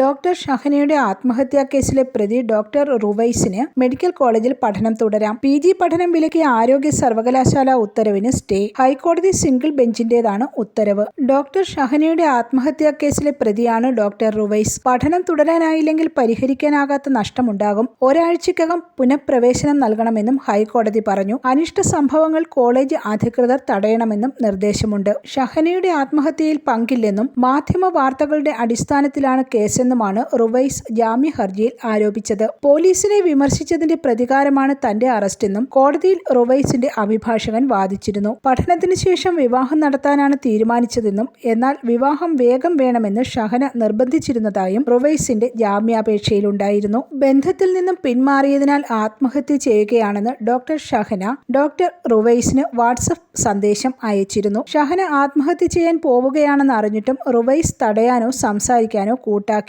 Doctor ഷഹനയുടെ ആത്മഹത്യാ കേസിലെ പ്രതി ഡോക്ടർ റുവൈസിന് മെഡിക്കൽ കോളേജിൽ പഠനം തുടരാം. പി ജി പഠനം വിലക്കിയ ആരോഗ്യ സർവകലാശാല ഉത്തരവിന് സ്റ്റേ. ഹൈക്കോടതി സിംഗിൾ ബെഞ്ചിന്റേതാണ് ഉത്തരവ്. ഡോക്ടർ ഷഹനയുടെ ആത്മഹത്യാ കേസിലെ പ്രതിയാണ് ഡോക്ടർ റുവൈസ്. പഠനം തുടരാനായില്ലെങ്കിൽ പരിഹരിക്കാനാകാത്ത നഷ്ടമുണ്ടാകും. ഒരാഴ്ചക്കകം പുനഃപ്രവേശനം നൽകണമെന്നും ഹൈക്കോടതി പറഞ്ഞു. അനിഷ്ട സംഭവങ്ങൾ കോളേജ് അധികൃതർ തടയണമെന്നും നിർദ്ദേശമുണ്ട്. ഷഹനയുടെ ആത്മഹത്യയിൽ പങ്കില്ലെന്നും മാധ്യമ വാർത്തകളുടെ അടിസ്ഥാനത്തിലാണ് കേസെന്നുമാണ് റുവൈസ് ജാമ്യ ഹർജിയിൽ ആരോപിച്ചത്. പോലീസിനെ വിമർശിച്ചതിന്റെ പ്രതികാരമാണ് തന്റെ അറസ്റ്റെന്നും കോടതിയിൽ റുവൈസിന്റെ അഭിഭാഷകൻ വാദിച്ചിരുന്നു. പഠനത്തിന് ശേഷം വിവാഹം നടത്താനാണ് തീരുമാനിച്ചതെന്നും എന്നാൽ വിവാഹം വേഗം വേണമെന്ന് ഷഹന നിർബന്ധിച്ചിരുന്നതായും റുവൈസിന്റെ ജാമ്യാപേക്ഷയിലുണ്ടായിരുന്നു. ബന്ധത്തിൽ നിന്നും പിന്മാറിയതിനാൽ ആത്മഹത്യ ചെയ്യുകയാണെന്ന് ഡോക്ടർ ഷഹന ഡോക്ടർ റുവൈസിന് വാട്സപ്പ് സന്ദേശം അയച്ചിരുന്നു. ഷഹന ആത്മഹത്യ ചെയ്യാൻ പോവുകയാണെന്ന് അറിഞ്ഞിട്ടും റുവൈസ് തടയാനോ സംസാരിക്കാനോ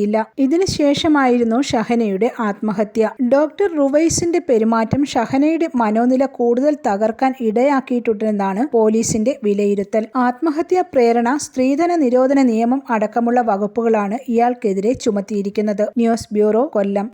കൂട്ടാക്കിയില്ല ഇതിനു ശേഷമായിരുന്നു ഷഹനയുടെ ആത്മഹത്യ. ഡോക്ടർ റുവൈസിന്റെ പെരുമാറ്റം ഷഹനയുടെ മനോനില കൂടുതൽ തകർക്കാൻ ഇടയാക്കിയിട്ടുണ്ടെന്നാണ് പോലീസിന്റെ വിലയിരുത്തൽ. ആത്മഹത്യാ പ്രേരണ സ്ത്രീധന നിരോധന നിയമം അടക്കമുള്ള വകുപ്പുകളാണ് ഇയാൾക്കെതിരെ ചുമത്തിയിരിക്കുന്നത്. News bureau Kollam.